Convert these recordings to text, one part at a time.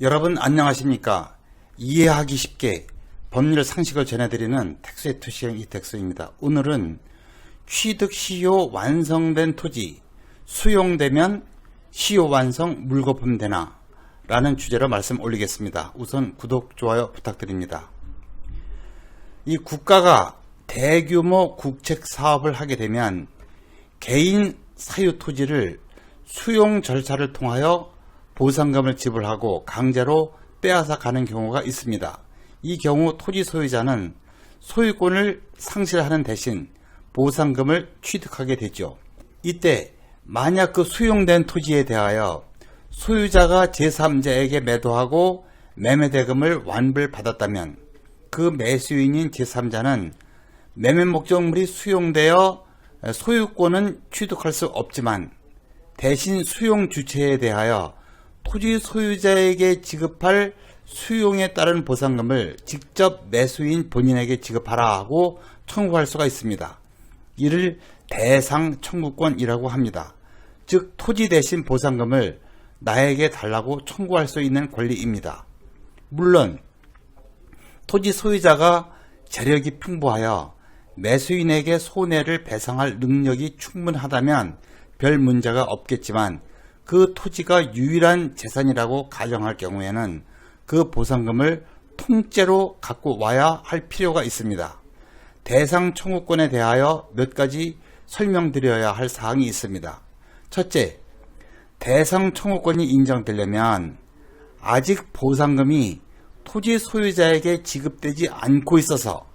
여러분 안녕하십니까? 이해하기 쉽게 법률 상식을 전해드리는 텍스의 투시형 이텍스입니다. 오늘은 취득 시효 완성된 토지 수용되면 시효 완성 물거품 되나 라는 주제로 말씀 올리겠습니다. 우선 구독, 좋아요 부탁드립니다. 이 국가가 대규모 국책 사업을 하게 되면 개인 사유 토지를 수용 절차를 통하여 보상금을 지불하고 강제로 빼앗아 가는 경우가 있습니다. 이 경우 토지 소유자는 소유권을 상실하는 대신 보상금을 취득하게 되죠. 이때 만약 그 수용된 토지에 대하여 소유자가 제3자에게 매도하고 매매대금을 완불받았다면 그 매수인인 제3자는 매매 목적물이 수용되어 소유권은 취득할 수 없지만 대신 수용 주체에 대하여 토지 소유자에게 지급할 수용에 따른 보상금을 직접 매수인 본인에게 지급하라 하고 청구할 수가 있습니다. 이를 대상 청구권이라고 합니다. 즉 토지 대신 보상금을 나에게 달라고 청구할 수 있는 권리입니다. 물론 토지 소유자가 재력이 풍부하여 매수인에게 손해를 배상할 능력이 충분하다면 별 문제가 없겠지만 그 토지가 유일한 재산이라고 가정할 경우에는 그 보상금을 통째로 갖고 와야 할 필요가 있습니다. 대상 청구권에 대하여 몇 가지 설명드려야 할 사항이 있습니다. 첫째, 대상 청구권이 인정되려면 아직 보상금이 토지 소유자에게 지급되지 않고 있어서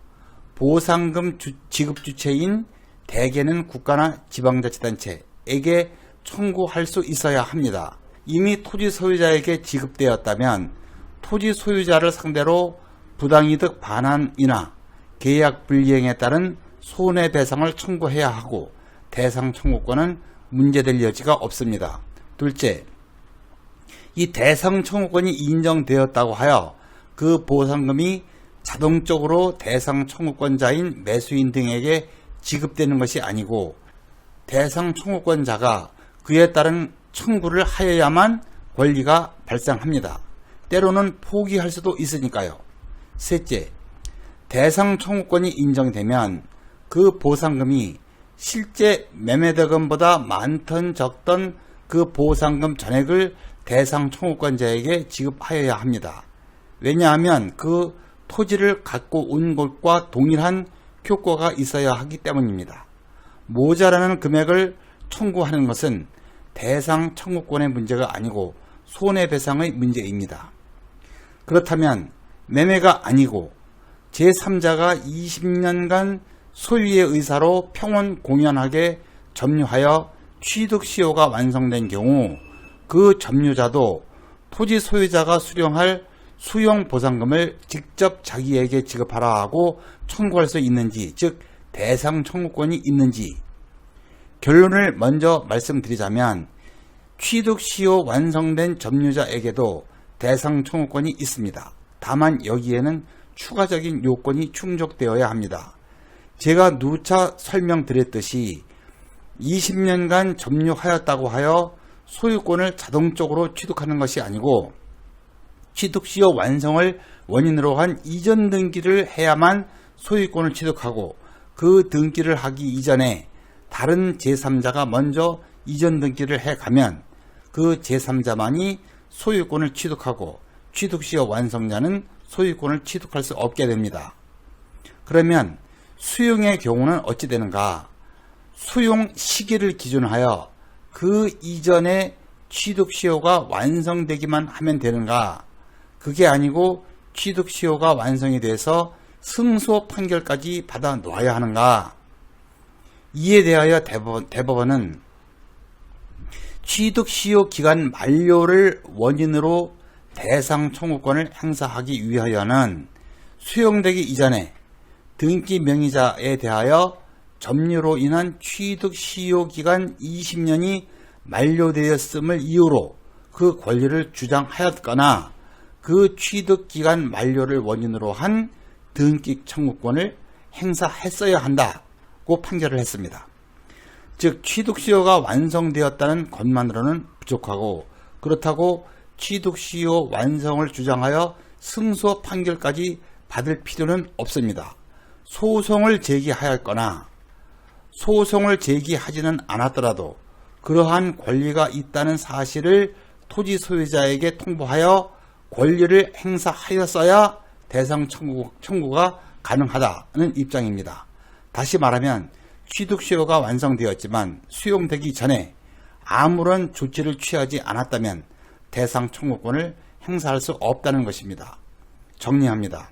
보상금 주, 지급 주체인 대개는 국가나 지방자치단체에게 청구할 수 있어야 합니다. 이미 토지 소유자에게 지급되었다면 토지 소유자를 상대로 부당이득 반환이나 계약 불이행에 따른 손해배상을 청구해야 하고 대상 청구권은 문제될 여지가 없습니다. 둘째, 이 대상 청구권이 인정되었다고 하여 그 보상금이 자동적으로 대상 청구권자인 매수인 등에게 지급되는 것이 아니고 대상 청구권자가 그에 따른 청구를 하여야만 권리가 발생합니다. 때로는 포기할 수도 있으니까요. 셋째, 대상 청구권이 인정되면 그 보상금이 실제 매매대금보다 많던 적던 그 보상금 전액을 대상 청구권자에게 지급하여야 합니다. 왜냐하면 그 토지를 갖고 온 것과 동일한 효과가 있어야 하기 때문입니다. 모자라는 금액을 청구하는 것은 대상 청구권의 문제가 아니고 손해배상의 문제입니다. 그렇다면 매매가 아니고 제3자가 20년간 소유의 의사로 평온 공연하게 점유하여 취득 시효가 완성된 경우 그 점유자도 토지 소유자가 수령할 수용 보상금을 직접 자기에게 지급하라 하고 청구할 수 있는지, 즉 대상 청구권이 있는지 결론을 먼저 말씀드리자면 취득 시효 완성된 점유자에게도 대상 청구권이 있습니다. 다만 여기에는 추가적인 요건이 충족되어야 합니다. 제가 누차 설명드렸듯이 20년간 점유하였다고 하여 소유권을 자동적으로 취득하는 것이 아니고 취득 시효 완성을 원인으로 한 이전 등기를 해야만 소유권을 취득하고 그 등기를 하기 이전에 다른 제3자가 먼저 이전 등기를 해가면 그 제3자만이 소유권을 취득하고 취득 시효 완성자는 소유권을 취득할 수 없게 됩니다. 그러면 수용의 경우는 어찌 되는가? 수용 시기를 기준하여 그 이전에 취득 시효가 완성되기만 하면 되는가? 그게 아니고 취득 시효가 완성이 돼서 승소 판결까지 받아 놓아야 하는가? 이에 대하여 대법원, 대법원은 취득 시효 기간 만료를 원인으로 대상 청구권을 행사하기 위하여는 수용되기 이전에 등기 명의자에 대하여 점유로 인한 취득 시효 기간 20년이 만료되었음을 이유로 그 권리를 주장하였거나 그 취득 기간 만료를 원인으로 한 등기 청구권을 행사했어야 한다 고 판결을 했습니다. 즉 취득 시효가 완성되었다는 것만으로는 부족하고 그렇다고 취득시효 완성을 주장하여 승소 판결까지 받을 필요는 없습니다. 소송을 제기하였거나 소송을 제기하지는 않았더라도 그러한 권리가 있다는 사실을 토지 소유자에게 통보하여 권리를 행사하였어야 대상 청구, 청구가 가능하다는 입장입니다. 다시 말하면 취득시효가 완성되었지만 수용되기 전에 아무런 조치를 취하지 않았다면 대상 청구권을 행사할 수 없다는 것입니다. 정리합니다.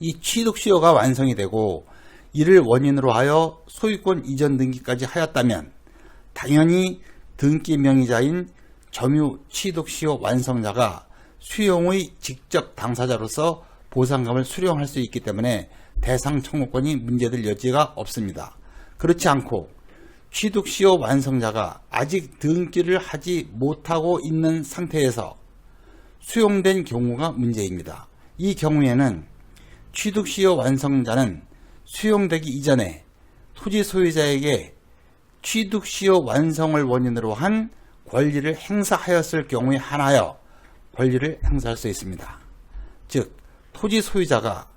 이 취득시효가 완성이 되고 이를 원인으로 하여 소유권 이전 등기까지 하였다면 당연히 등기 명의자인 점유 취득시효 완성자가 수용의 직접 당사자로서 보상금을 수령할 수 있기 때문에 대상 청구권이 문제될 여지가 없습니다. 그렇지 않고 취득시효 완성자가 아직 등기를 하지 못하고 있는 상태에서 수용된 경우가 문제입니다. 이 경우에는 취득시효 완성자는 수용되기 이전에 토지 소유자에게 취득시효 완성을 원인으로 한 권리를 행사하였을 경우에 하나여 권리를 행사할 수 있습니다. 즉, 토지 소유자가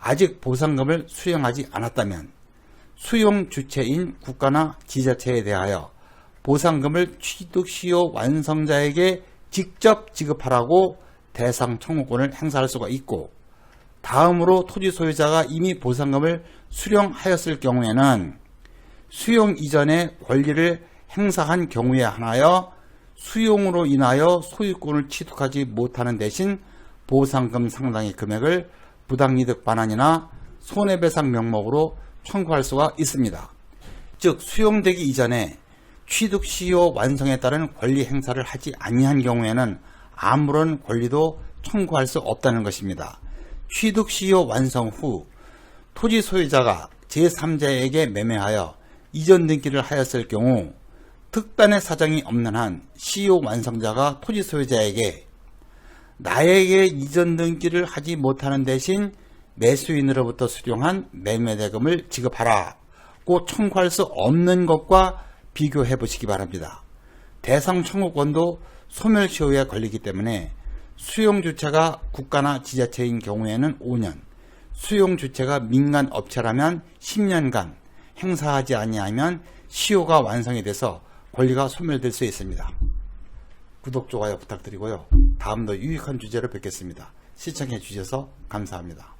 아직 보상금을 수령하지 않았다면 수용 주체인 국가나 지자체에 대하여 보상금을 취득시효 완성자에게 직접 지급하라고 대상 청구권을 행사할 수가 있고 다음으로 토지 소유자가 이미 보상금을 수령하였을 경우에는 수용 이전에 권리를 행사한 경우에 하나여 수용으로 인하여 소유권을 취득하지 못하는 대신 보상금 상당의 금액을 부당이득 반환이나 손해배상 명목으로 청구할 수가 있습니다. 즉 수용되기 이전에 취득시효 완성에 따른 권리 행사를 하지 아니한 경우에는 아무런 권리도 청구할 수 없다는 것입니다. 취득시효 완성 후 토지 소유자가 제3자에게 매매하여 이전 등기를 하였을 경우 특단의 사정이 없는 한 시효 완성자가 토지 소유자에게 나에게 이전 등기를 하지 못하는 대신 매수인으로부터 수령한 매매대금을 지급하라고 청구할 수 없는 것과 비교해 보시기 바랍니다. 대상 청구권도 소멸시효에 걸리기 때문에 수용 주체가 국가나 지자체인 경우에는 5년, 수용 주체가 민간 업체라면 10년간 행사하지 아니하면 시효가 완성이 돼서 권리가 소멸될 수 있습니다. 구독, 좋아요 부탁드리고요. 다음도 유익한 주제로 뵙겠습니다. 시청해 주셔서 감사합니다.